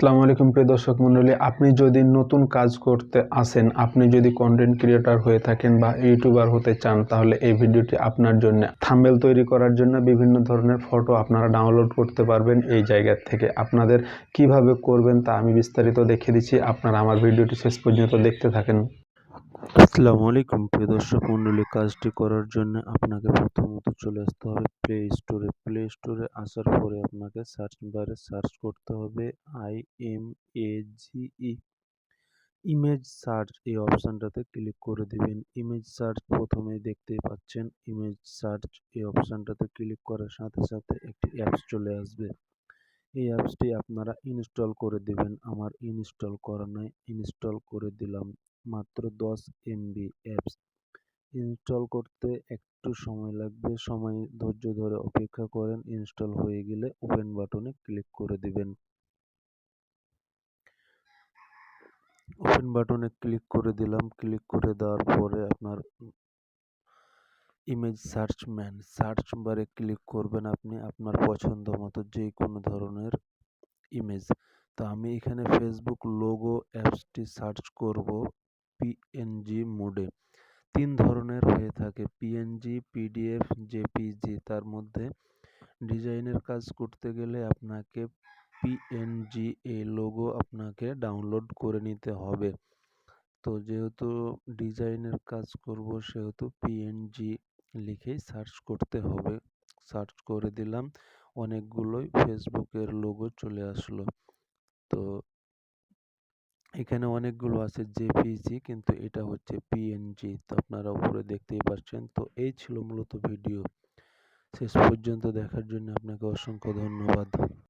আসসালামু আলাইকুম প্রিয় দর্শক মণ্ডলী, আপনি যদি নতুন কাজ করতে আসেন, আপনি যদি কন্টেন্ট ক্রিয়েটর হয়ে থাকেন বা ইউটিউবার হতে চান, তাহলে এই ভিডিওটি আপনার জন্য। থাম্বেল তৈরি করার জন্য বিভিন্ন ধরনের ফটো আপনারা ডাউনলোড করতে পারবেন এই জায়গা থেকে। আপনাদের কীভাবে করবেন তা আমি বিস্তারিত দেখিয়ে দিচ্ছি। আপনারা আমার ভিডিওটি শেষ পর্যন্ত দেখতে থাকেন। আসসালামু আলাইকুম, প্রিয় দর্শক মণ্ডলী কাজটি করার জন্য আপনাকে প্রথমত চলে আসতে হবে প্লে স্টোরে প্লে স্টোরে আসার পরে আপনাকে সার্চ বারে সার্চ করতে হবে I M A G E image search এই অপশানটাতে ক্লিক করে দিবেন। ইমেজ সার্চ প্রথমে দেখতেই পাচ্ছেন ইমেজ সার্চ এই অপশানটাতে ক্লিক করার সাথে সাথে একটি অ্যাপস চলে আসবে। এই অ্যাপসটি আপনারা ইনস্টল করে দিবেন। আমার ইনস্টল করা নাই ইনস্টল করে দিলাম। মাত্র দশ এমবি অ্যাপস ইনস্টল করতে একটু সময় লাগবে। সময় ধৈর্য ধরে অপেক্ষা করেন ইনস্টল হয়ে গেলে ওপেন বাটনে ক্লিক করে দিবেন। ওপেন বাটনে ক্লিক করে দিলাম। ক্লিক করে দেওয়ার পরে আপনার ইমেজ সার্চ ম্যান সার্চ বারে ক্লিক করবেন আপনি আপনার পছন্দ মতো যে কোনো ধরনের ইমেজ তো আমি এখানে ফেসবুক লোগো অ্যাপসটি সার্চ করব। পিএনজি মোডে তিন ধরনের হয়ে থাকে। পিএনজি পিডিএফ জেপিজি তার মধ্যে ডিজাইনের কাজ করতে গেলে আপনাকে পিএনজি এই লোগো আপনাকে ডাউনলোড করে নিতে হবে। তো যেহেতু ডিজাইনের কাজ করব, সেহেতু পিএনজি লিখেই সার্চ করতে হবে। সার্চ করে দিলাম, অনেকগুলোই ফেসবুকের লোগো চলে আসলো। তো এখানে অনেকগুলো আছে জেপিজি কিন্তু এটা হচ্ছে পিএনজি তো আপনারা উপরে দেখতেই পাচ্ছেন তো এই ছিল মূলত ভিডিও। শেষ পর্যন্ত দেখার জন্য আপনাকে অসংখ্য ধন্যবাদ।